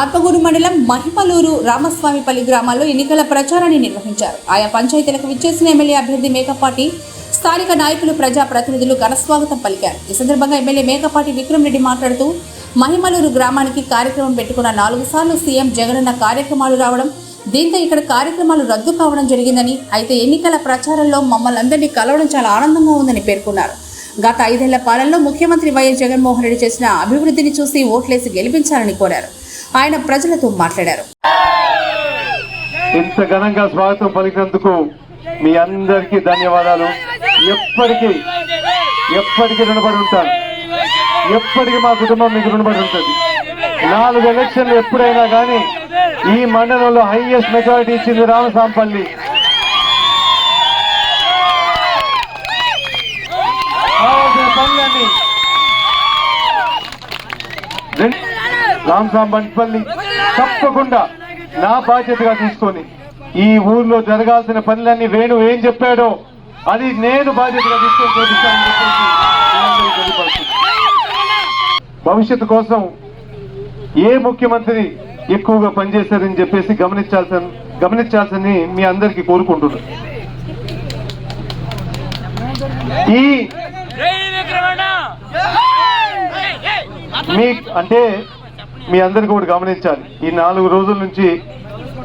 ఆత్మగూరు మండలం మహిమలూరు రామస్వామిపల్లి గ్రామాల్లో ఎన్నికల ప్రచారాన్ని నిర్వహించారు. ఆయా పంచాయతీలకు విచ్చేసిన ఎమ్మెల్యే అభ్యర్థి మేకపాటి స్థానిక నాయకులు ప్రజా ప్రతినిధులు ఘనస్వాగతం పలికారు. ఈ సందర్భంగా ఎమ్మెల్యే మేకపాటి విక్రమ్ రెడ్డి మాట్లాడుతూ మహిమలూరు గ్రామానికి కార్యక్రమం పెట్టుకున్న నాలుగు సార్లు సీఎం జగనన్న కార్యక్రమాలు రావడం దీంతో ఇక్కడ కార్యక్రమాలు రద్దు కావడం జరిగిందని అయితే ఎన్నికల ప్రచారంలో మమ్మల్ని అందరినీ కలవడం చాలా ఆనందంగా ఉందని పేర్కొన్నారు. గత ఐదేళ్ళ పాలనలో ముఖ్యమంత్రి వైఎస్ జగన్మోహన్ రెడ్డి చేసిన అభివృద్ధిని చూసి ఓట్లేసి గెలిపించాలని కోరారు. ఆయన ప్రజలతో మాట్లాడారు. ఇంత ఘనంగా స్వాగతం పలికినందుకు మీ అందరికీ ధన్యవాదాలు. ఎప్పటికీ ఎప్పటికీ రుణపడి ఉంటాను ఎప్పటికీ మా కుటుంబం మీకు రుణపడి ఉంటుంది. నాలుగు ఎలక్షన్లు ఎప్పుడైనా కానీ ఈ మండలంలో హైయెస్ట్ మెజారిటీ ఇచ్చింది రామసాంపల్లి కావాల్సిన పనులన్నీ రెండు- రామసాంపల్లి తప్పకుండా నా బాధ్యతగా తీసుకొని ఈ ఊర్లో జరగాల్సిన పనులన్నీ వేణు ఏం చెప్పాడో అది నేను బాధ్యతగా తీసుకొని చేపిస్తానని. భవిష్యత్తు కోసం ఏ ముఖ్యమంత్రి ఎక్కువగా పనిచేశారని చెప్పేసి గమనించాల్సిన గమనించాల్సింది మీ అందరికీ కోరుకుంటున్నాను ఈ మీ అంటే మీ అందరికీ కూడా గమనించాలి. ఈ నాలుగు రోజుల నుంచి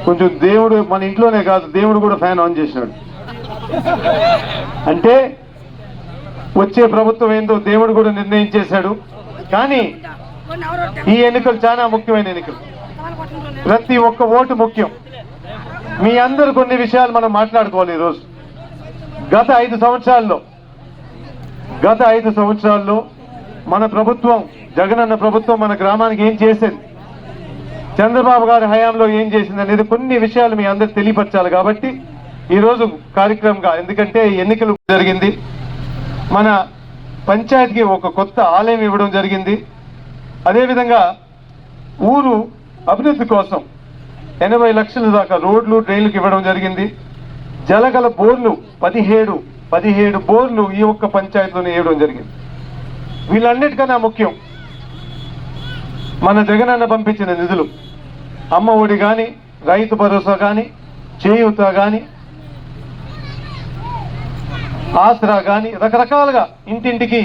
కొంచెం దేవుడు మన ఇంట్లోనే కాదు దేవుడు కూడా ఫ్యాన్ ఆన్ చేసినాడు. అంటే వచ్చే ప్రభుత్వం ఏందో దేవుడు కూడా నిర్ణయించేశాడు కానీ ఈ ఎన్నికలు చాలా ముఖ్యమైన ఎన్నికలు. ప్రతి ఒక్క ఓటు ముఖ్యం. మీ అందరు కొన్ని విషయాలు మనం మాట్లాడుకోవాలి ఈరోజు. గత ఐదు సంవత్సరాల్లో గత ఐదు సంవత్సరాల్లో మన ప్రభుత్వం జగనన్న ప్రభుత్వం మన గ్రామానికి ఏం చేసింది? చంద్రబాబు గారి హయాంలో ఏం చేసింది అనేది కొన్ని విషయాలు మీ అందరు తెలియపరచాలి కాబట్టి ఈరోజు కార్యక్రమంగా ఎందుకంటే ఎన్నికలు జరిగింది. మన పంచాయతీకి ఒక కొత్త ఆలయం ఇవ్వడం జరిగింది. అదేవిధంగా ఊరు అభివృద్ధి కోసం ఎనభై లక్షల దాకా రోడ్లు డ్రైన్లకు ఇవ్వడం జరిగింది. జలగల బోర్లు పదిహేడు పదిహేడు బోర్లు ఈ ఒక్క పంచాయతీలోనే ఇవ్వడం జరిగింది. వీళ్ళన్నిటికన్నా ముఖ్యం మన జగనన్న పంపించిన నిధులు. అమ్మ ఒడి కానీ రైతు భరోసా కానీ చేయూత కానీ ఆసరా కానీ రకరకాలుగా ఇంటింటికి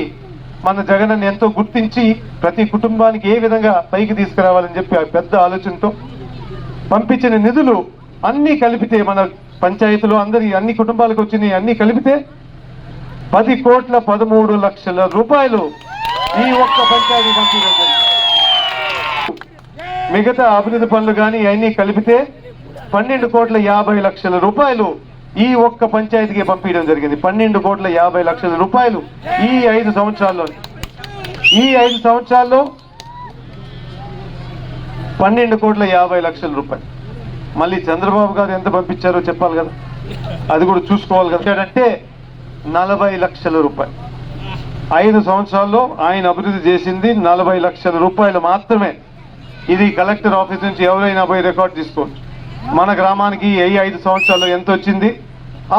మన జగనన్న ఎంతో గుర్తించి ప్రతి కుటుంబానికి ఏ విధంగా పైకి తీసుకురావాలని చెప్పి ఆ పెద్ద ఆలోచనతో పంపించిన నిధులు అన్నీ కలిపితే మన పంచాయతీలో అందరి అన్ని కుటుంబాలకు వచ్చినాయి అన్నీ కలిపితే పది కోట్ల పదమూడు లక్షల రూపాయలు ఈ ఒక్క పంచాయతీ పంపించడం మిగతా అభివృద్ధి పనులు కానీ అవన్నీ కలిపితే పన్నెండు కోట్ల యాభై లక్షల రూపాయలు ఈ ఒక్క పంచాయతీకి పంపించడం జరిగింది. పన్నెండు కోట్ల యాభై లక్షల రూపాయలు ఈ ఐదు సంవత్సరాల్లో ఈ ఐదు సంవత్సరాల్లో పన్నెండు కోట్ల యాభై లక్షల రూపాయలు. మళ్ళీ చంద్రబాబు గారు ఎంత పంపించారో చెప్పాలి కదా. అది కూడా చూసుకోవాలి కదా. అంటే నలభై లక్షల రూపాయలు. ఐదు సంవత్సరాల్లో ఆయన అభివృద్ధి చేసింది నలభై లక్షల రూపాయలు మాత్రమే. ఇది కలెక్టర్ ఆఫీస్ నుంచి ఎవరైనా పోయి రికార్డ్ తీసుకోవచ్చు. మన గ్రామానికి ఏ ఐదు సంవత్సరాల్లో ఎంత వచ్చింది?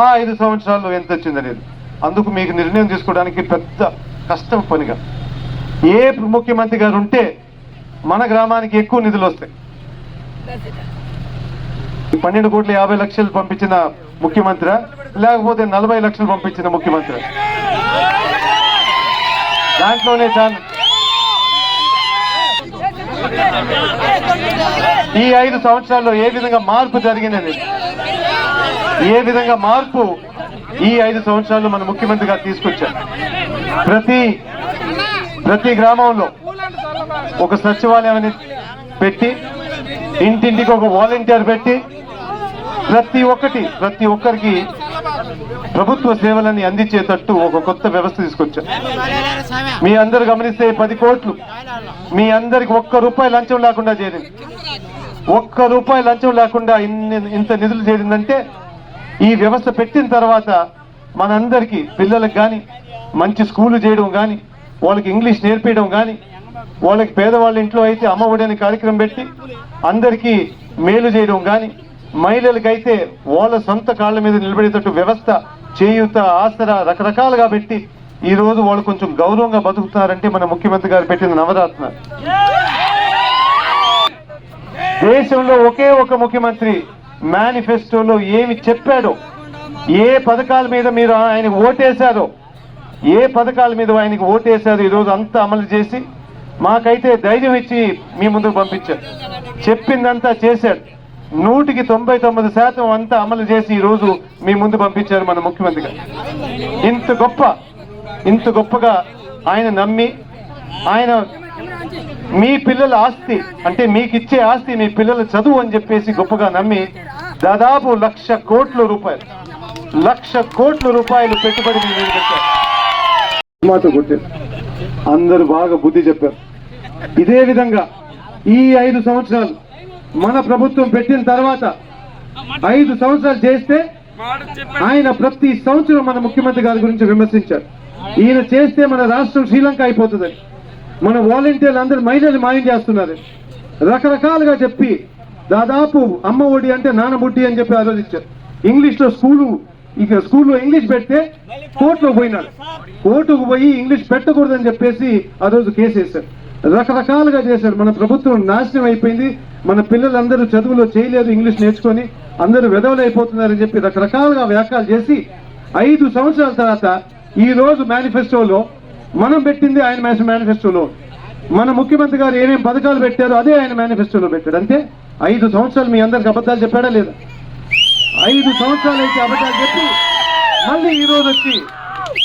ఆ ఐదు సంవత్సరాల్లో ఎంత వచ్చింది అనేది. అందుకు మీకు నిర్ణయం తీసుకోవడానికి పెద్ద కష్టం పనిగా. ఏ ముఖ్యమంత్రి గారు ఉంటే మన గ్రామానికి ఎక్కువ నిధులు వస్తాయి. ఈ పన్నెండు కోట్ల యాభై లక్షలు పంపించిన ముఖ్యమంత్రి లేకపోతే నలభై లక్షలు పంపించిన ముఖ్యమంత్రి. దాంట్లోనే చాలా. ఈ ఐదు సంవత్సరాల్లో ఏ విధంగా మార్పు జరిగినది? ఏ విధంగా మార్పు ఈ ఐదు సంవత్సరాల్లో మన ముఖ్యమంత్రిగా తీసుకొచ్చాం తీసుకొచ్చారు? ప్రతి ప్రతి గ్రామంలో ఒక సచివాలయం అనేది పెట్టి ఇంటింటికి ఒక వాలంటీర్ పెట్టి ప్రతి ఒక్కటి ప్రతి ఒక్కరికి ప్రభుత్వ సేవలని అందించేటట్టు ఒక కొత్త వ్యవస్థ తీసుకొచ్చారు. మీ అందరు గమనిస్తే పది కోట్లు మీ అందరికి ఒక్క రూపాయి లంచం లేకుండా చేరింది. ఒక్క రూపాయి లంచం లేకుండా ఇన్ని ఇంత నిధులు చేరిందంటే ఈ వ్యవస్థ పెట్టిన తర్వాత మనందరికీ పిల్లలకు కానీ మంచి స్కూలు చేయడం కానీ వాళ్ళకి ఇంగ్లీష్ నేర్పించడం కానీ వాళ్ళకి పేదవాళ్ళ ఇంట్లో అయితే అమ్మ ఒడి అనే కార్యక్రమం పెట్టి అందరికీ మేలు చేయడం కానీ మహిళలకైతే వాళ్ళ సొంత కాళ్ళ మీద నిలబడేటట్టు వ్యవస్థ చేయూత ఆసరా రకరకాలుగా పెట్టి ఈ రోజు వాళ్ళు కొంచెం గౌరవంగా బతుకుతున్నారంటే మన ముఖ్యమంత్రి గారు పెట్టిన నవరత్న దేశంలో ఒకే ఒక ముఖ్యమంత్రి మేనిఫెస్టోలో ఏమి చెప్పాడో ఏ పథకాల మీద మీరు ఆయనకు ఓటేశారో ఏ పథకాల మీద ఆయనకు ఓటేశారో ఈరోజు అంతా అమలు చేసి మాకైతే ధైర్యం ఇచ్చి మీ ముందుకు పంపించారు. చెప్పిందంతా చేశాడు నూటికి తొంభై తొమ్మిది శాతం అంతా అమలు చేసి ఈరోజు మీ ముందు పంపించారు మన ముఖ్యమంత్రి గారు. ఇంత గొప్ప ఇంత గొప్పగా ఆయన నమ్మి ఆయన మీ పిల్లల ఆస్తి అంటే మీకు ఇచ్చే ఆస్తి మీ పిల్లల చదువు అని చెప్పేసి గొప్పగా నమ్మి దాదాపు లక్ష కోట్ల రూపాయలు లక్ష కోట్ల రూపాయలు పెట్టుబడి మాతో పెట్టారు. మాట కొట్టారు అందరూ బాగా బుద్ధి చెప్పారు. ఇదే విధంగా ఈ ఐదు సంవత్సరాలు మన ప్రభుత్వం పెట్టిన తర్వాత ఐదు సంవత్సరాలు చేస్తే ఆయన ప్రతి సంవత్సరం మన ముఖ్యమంత్రి గారి గురించి విమర్శించారు. ఈయన చేస్తే మన రాష్ట్రం శ్రీలంక అయిపోతుందని. మన వాలంటీర్లు అందరు మహిళలు మాయం చేస్తున్నారు. రకరకాలుగా చెప్పి దాదాపు అమ్మ ఒడి అంటే నానబుడ్డి అని చెప్పి ఆలోచించారు. ఇంగ్లీష్లో స్కూలు ఇక స్కూల్లో ఇంగ్లీష్ పెడితే కోర్టులో పోయినాడు. కోర్టుకు పోయి ఇంగ్లీష్ పెట్టకూడదని చెప్పేసి ఆ రోజు కేసు వేశారు. రకరకాలుగా చేశారు. మన ప్రభుత్వం నాశనం అయిపోయింది. మన పిల్లలందరూ చదువులో చేయలేదు ఇంగ్లీష్ నేర్చుకొని అందరూ విధవలు అయిపోతున్నారని చెప్పి రకరకాలుగా వ్యాఖ్యలు చేసి ఐదు సంవత్సరాల తర్వాత ఈ రోజు మేనిఫెస్టోలో మనం పెట్టింది ఆయన మేనిఫెస్టోలో మన ముఖ్యమంత్రి గారు ఏమేమి పథకాలు పెట్టారో అదే ఆయన మేనిఫెస్టోలో పెట్టాడు. అంతే? ఐదు సంవత్సరాలు మీ అందరికి అబద్ధాలు చెప్పాడా లేదా? ఐదు సంవత్సరాలు అయితే అబద్ధాలు చెప్పి మళ్ళీ ఈ రోజు వచ్చి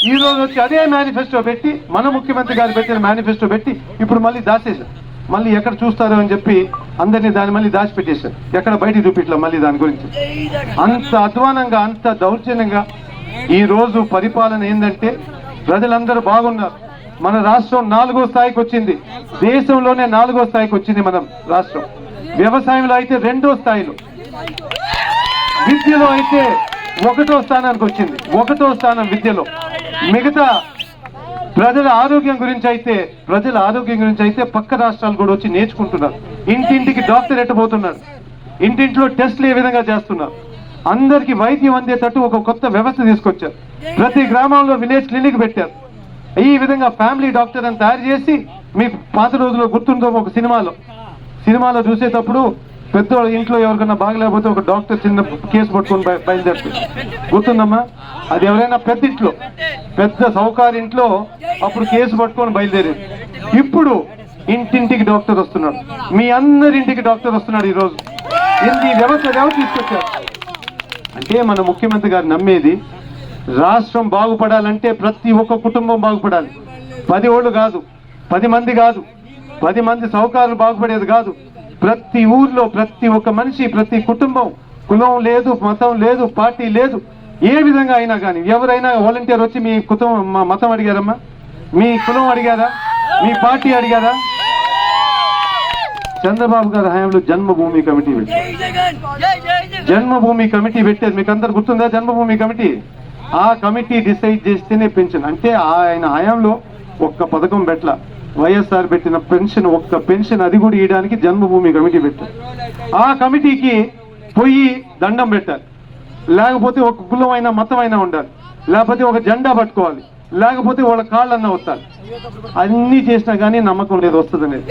ఈ రోజు వచ్చి అదే మేనిఫెస్టో పెట్టి మన ముఖ్యమంత్రి గారు పెట్టిన మేనిఫెస్టో పెట్టి ఇప్పుడు మళ్ళీ దాచేశారు. మళ్ళీ ఎక్కడ చూస్తారో అని చెప్పి అందరినీ దాన్ని మళ్ళీ దాచిపెట్టేశారు. ఎక్కడ బయటికి చూపించలే మళ్ళీ దాని గురించి? అంత అధ్వానంగా అంత దౌర్జన్యంగా ఈరోజు పరిపాలన ఏంటంటే ప్రజలందరూ బాగున్నారు. మన రాష్ట్రం నాలుగో స్థాయికి వచ్చింది. దేశంలోనే నాలుగో స్థాయికి వచ్చింది మన రాష్ట్రం. వ్యవసాయంలో అయితే రెండో స్థాయిలో. విద్యలో అయితే ఒకటో స్థానానికి వచ్చింది. ఒకటో స్థానం విద్యలో. మిగతా ప్రజల ఆరోగ్యం గురించి అయితే ప్రజల ఆరోగ్యం గురించి అయితే పక్క రాష్ట్రాలు కూడా వచ్చి నేర్చుకుంటున్నారు. ఇంటింటికి డాక్టర్ ఎట్టబోతున్నారు ఇంటింట్లో టెస్ట్లు ఏ విధంగా చేస్తున్నారు? అందరికి వైద్యం అందేటట్టు ఒక కొత్త వ్యవస్థ తీసుకొచ్చారు. ప్రతి గ్రామంలో విలేజ్ క్లినిక్ పెట్టారు. ఈ విధంగా ఫ్యామిలీ డాక్టర్ అని తయారు చేసి మీకు పాత రోజుల్లో గుర్తుందో ఒక సినిమాలో. సినిమాలో చూసేటప్పుడు పెద్దోళ్ళ ఇంట్లో ఎవరికైనా బాగలేకపోతే ఒక డాక్టర్ చిన్న కేసు పట్టుకొని బయ- బయలుదేరుతుంది గుర్తుందమ్మా? అది ఎవరైనా పెద్ద ఇంట్లో పెద్ద సౌకారు ఇంట్లో అప్పుడు కేసు పట్టుకొని బయలుదేరేది. ఇప్పుడు ఇంటింటికి డాక్టర్ వస్తున్నాడు. మీ అందరింటికి డాక్టర్ వస్తున్నాడు ఈరోజు. ఇది ఈ వ్యవస్థ ఎవరు తీసుకొచ్చారు? అంటే మన ముఖ్యమంత్రి గారు నమ్మేది రాష్ట్రం బాగుపడాలంటే ప్రతి ఒక్క కుటుంబం బాగుపడాలి. పది ఓళ్ళు కాదు పది మంది కాదు పది మంది సౌకారులు బాగుపడేది కాదు. ప్రతి ఊర్లో ప్రతి ఒక్క మనిషి ప్రతి కుటుంబం కులం లేదు మతం లేదు పార్టీ లేదు. ఏ విధంగా అయినా కానీ ఎవరైనా వాలంటీర్ వచ్చి మీ కుటుంబం మా మతం అడిగారమ్మా? మీ కులం అడిగారా? మీ పార్టీ అడిగారా? చంద్రబాబు గారి హయాంలో జన్మభూమి కమిటీ పెట్టారు. జన్మభూమి కమిటీ పెట్టారు మీకు అందరు గుర్తుందా జన్మభూమి కమిటీ? ఆ కమిటీ డిసైడ్ చేస్తేనే పెన్షన్. అంటే ఆయన హయాంలో ఒక్క పథకం పెట్టల. వైఎస్ఆర్ పెట్టిన పెన్షన్ ఒక్క పెన్షన్ అది కూడా ఇవ్వడానికి జన్మభూమి కమిటీ పెట్టారు. ఆ కమిటీకి పోయి దండం పెట్టాలి. లేకపోతే ఒక కులం అయినా మతం అయినా ఉండాలి. లేకపోతే ఒక జెండా పట్టుకోవాలి. లేకపోతే వాళ్ళ కాళ్ళన్నా వస్తారు అన్నీ చేసినా కానీ నమ్మకం లేదు వస్తుందనేది